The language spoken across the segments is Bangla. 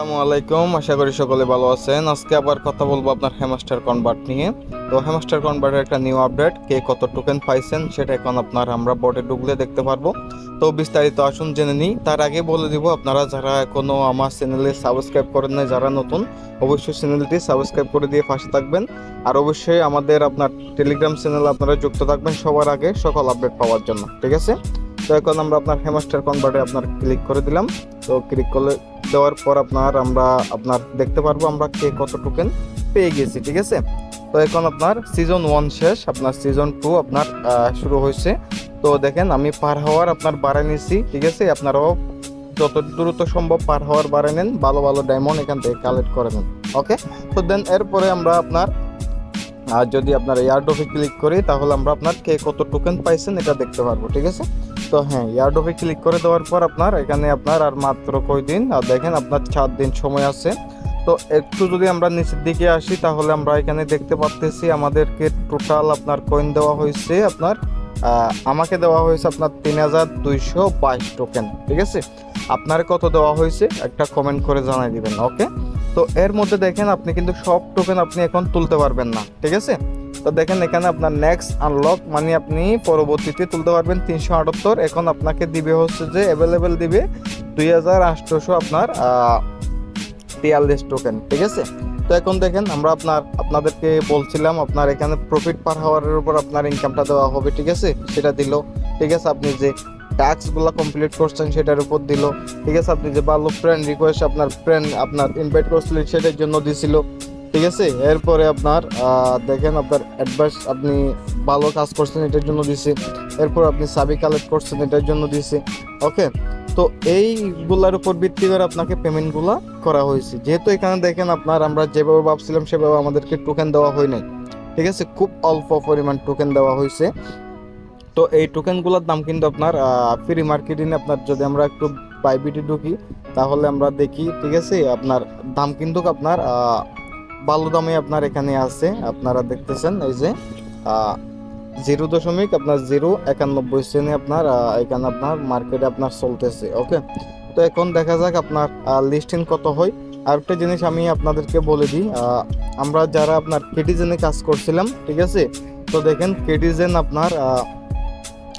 আসসালামু আলাইকুম, আশা করি সকলে ভালো আছেন। আজকে আবার কথা বলব আপনার হ্যামাস্টার কনভার্ট নিয়ে। তো হ্যামাস্টার কনভার্টের একটা নিউ আপডেট কে কত টোকেন পাইছেন সেটা এখন আপনার আমরা বোর্ডে ঢুকলে দেখতে পারব। তো বিস্তারিত আসুন জেনে নিই। তার আগে বলে দিব, আপনারা যারা এখনও আমার চ্যানেলে সাবস্ক্রাইব করেন নাই, যারা নতুন, অবশ্যই চ্যানেলটি সাবস্ক্রাইব করে দিয়ে পাশে থাকবেন। আর অবশ্যই আমাদের আপনার টেলিগ্রাম চ্যানেলে আপনারা যুক্ত থাকবেন সবার আগে সকল আপডেট পাওয়ার জন্য, ঠিক আছে? তো এখন আমরা আপনার হ্যামাস্টার কনভার্টে আপনার ক্লিক করে দিলাম। তো ক্লিক করে দেওয়ার পর আপনার আমরা, আপনার দেখতে পারব আমরা কে কত টোকেন পেয়ে গেছি, ঠিক আছে? তো এখন আপনার সিজন ওয়ান শেষ, আপনার সিজন টু আপনার শুরু হয়েছে। তো দেখেন আমি পার হওয়ার আপনার বাড়ায় নিয়েছি, ঠিক আছে? আপনারাও যত দ্রুত সম্ভব পার হওয়ার বাড়ায় নেন, ভালো ভালো ডায়মন্ড এখান থেকে কালেক্ট করে নেন ওকে তো দেন এরপরে আমরা আপনার আর যদি আপনার ইয়ারডোফে ক্লিক করি, তাহলে আমরা আপনার কে কত টোকেন পাইছেন এটা দেখতে পারব, ঠিক আছে? তো হ্যাঁ ইয়ারডোফে ক্লিক করে দেওয়ার পর আপনার এখানে আপনার আর মাত্র কয় দিন আর দেখেন আপনার চার দিন সময় আছে। তো একটু যদি আমরা নিচের দিকে আসি, তাহলে আমরা এখানে দেখতে পাচ্তেছি আমাদেরকে টোটাল আপনার কয়েন দেওয়া হয়েছে আপনার আমাকে দেওয়া হয়েছে আপনার তিন হাজার দুইশো বাইশ টোকেন ঠিক আছে? আপনার কত দেওয়া হয়েছে? একটা কমেন্ট করে জানাই দিবেন ওকে তো এর মধ্যে দেখেন আপনি কিন্তু সব টোকেন আপনি এখন তুলতে পারবেন না, ঠিক আছে? তো দেখেন এখানে আপনার নেক্সট আনলক মানে আপনি পরবর্তীতে তুলতে পারবেন তিনশো আটাত্তর। এখন আপনাকে দিবে হচ্ছে যে অ্যাভেলেবেল দিবে দুই হাজার আটশোশো আপনার তিয়াল্লিশ টোকেন ঠিক আছে? তো এখন দেখেন আমরা আপনার, আপনাদেরকে বলছিলাম আপনার এখানে প্রফিট পার হাওয়ারের উপর আপনার ইনকামটা দেওয়া হবে, ঠিক আছে? সেটা দিল, ঠিক আছে? আপনি যে টাস্কগুলো কমপ্লিট করছেন, সেটার উপর দিল। ঠিক আছে, আপনি যে ভালো ফ্রেন্ড রিকোয়েস্ট আপনার ফ্রেন্ড আপনার ইনভাইট করছিলেন, সেটার জন্য দিছিল। ঠিক আছে, এরপরে আপনার দেখেন আপনার অ্যাডভাইস আপনি ভালো কাজ করছেন, এটার জন্য দিছে। এরপর আপনি সাবি কালেক্ট করছেন, এটার জন্য দিছে। ওকে তো এইগুলার উপর ভিত্তি করে আপনাকে পেমেন্টগুলো করা হয়েছে। যেহেতু এখানে দেখেন আপনার আমরা যেভাবে ভাবছিলাম, সেভাবে আমাদেরকে টোকেন দেওয়া হয় নাই। ঠিক আছে, খুব অল্প পরিমাণ টোকেন দেওয়া হয়েছে। তো এই টোকেনগুলোর দাম কিন্তু আপনার ফ্রি মার্কেটিং আপনার যদি আমরা একটু বাইবিটি ঢুকি, তাহলে আমরা দেখি, ঠিক আছে? আপনার দাম কিন্তু আপনার ভালো দামে আপনার এখানে আছে, আপনারা দেখতেছেন, এই যে জিরো দশমিক আপনার জিরো একানব্বই শ্রেণি আপনার এখানে আপনার মার্কেটে আপনার চলতেছে ওকে তো এখন দেখা যাক আপনার লিস্টিং কত হয়। আর একটা জিনিস আমি আপনাদেরকে বলে দিই আমরা যারা আপনার কেটিজেনে কাজ করছিলাম, ঠিক আছে? তো দেখেন কেটিজেন আপনার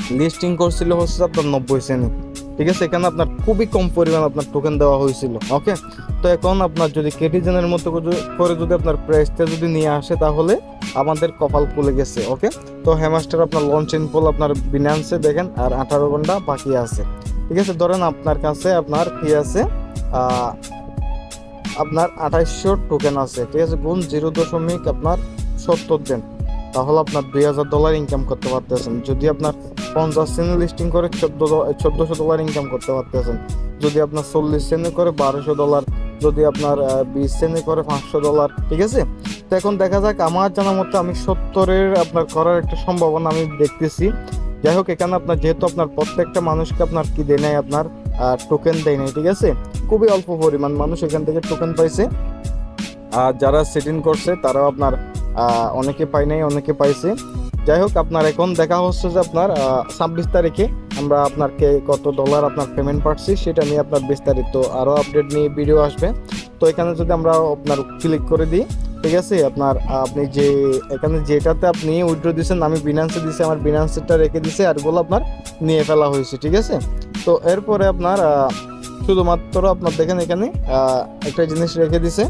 লিস্টিং করছিল হচ্ছে আপনার নব্বই শ্রেণি ঠিক আছে, এখানে আপনার খুবই কম পরিমাণ আপনার টোকেন দেওয়া হয়েছিল ওকে তো এখন আপনার যদি কেটিজেনের মতো করে- যদি আপনার প্রাইসটা যদি নিয়ে আসে তাহলে আমাদের কপাল খুলে গেছে ওকে তো হ্যামাস্টার আপনার লঞ্চ ইনফল আপনার বিনান্সে দেখেন, আর আঠারো ঘণ্টা বাকি আছে। ঠিক আছে, ধরেন আপনার কাছে আপনার কি আছে? আপনার আঠাইশশো টোকেন আছে, ঠিক আছে, গুণ জিরো দশমিক আপনার সত্তর দেন। তাহলে আপনার দুই হাজার ডলার ইনকাম করতে পারতেছেন। যদি আপনার পঞ্চাশ সেনে লিস্টিং করে চোদ্দ চোদ্দোশো ডলার ইনকাম করতে পারতেছেন। যদি আপনার চল্লিশ সেনে করে বারোশো ডলার যদি আপনার বিশ সেনে করে পাঁচশো ডলার ঠিক আছে? তো এখন দেখা যাক, আমার জানা মতো আমি সত্তরের আপনার করার একটা সম্ভাবনা আমি দেখতেছি। যাই হোক, এখানে আপনার যেহেতু আপনার প্রত্যেকটা মানুষকে আপনার কি দেয় নাই, আপনার টোকেন দেয় নাই, ঠিক আছে? খুবই অল্প পরিমাণ মানুষ এখান থেকে টোকেন পাইছে। আর যারা সেটিং করছে, তারাও আপনার অনেকে পাই নাই, অনেকে পাইছে। যাই হোক আপনার এখন দেখা হচ্ছে যে আপনার ছাব্বিশ তারিখে আমরা আপনাকে কত ডলার আপনার পেমেন্ট পাচ্ছি সেটা নিয়ে আপনার বিস্তারিত আরও আপডেট নিয়ে ভিডিও আসবে। তো এখানে যদি আমরা আপনার ক্লিক করে দিই, ঠিক আছে? আপনার, আপনি যে, এখানে যেটাতে আপনি উইথড্র দিয়েছেন, আমি বিনান্সে দিছি আমার বিনান্সেরটা রেখে দিছে আর এগুলো আপনার নিয়ে ফেলা হয়েছে, ঠিক আছে? তো এরপরে আপনার শুধুমাত্র আপনার দেখেন এখানে একটা জিনিস রেখে দিছে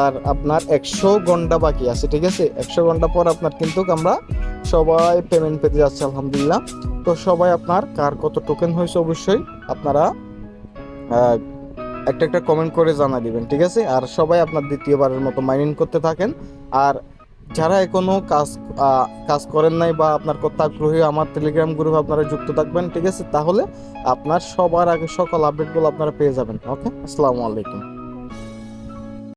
আর আপনার একশো ঘণ্টা বাকি আছে, ঠিক আছে? একশো ঘণ্টা পর আপনার কিন্তু আমরা সবাই পেমেন্ট পেতে যাচ্ছে, আলহামদুলিল্লাহ। তো সবাই আপনার কার কত টোকেন হয়েছে অবশ্যই আপনারা একটা একটা কমেন্ট করে জানা দিবেন, ঠিক আছে? আর সবাই আপনার দ্বিতীয়বারের মতো মাইনিং করতে থাকেন। আর যারা এখনও কাজ কাজ করেন নাই বা আপনার কত আগ্রহী, আমার টেলিগ্রাম গ্রুপে আপনারা যুক্ত থাকবেন, ঠিক আছে? তাহলে আপনার সবার আগে সকল আপডেটগুলো আপনারা পেয়ে যাবেন ওকে আসসালামু আলাইকুম।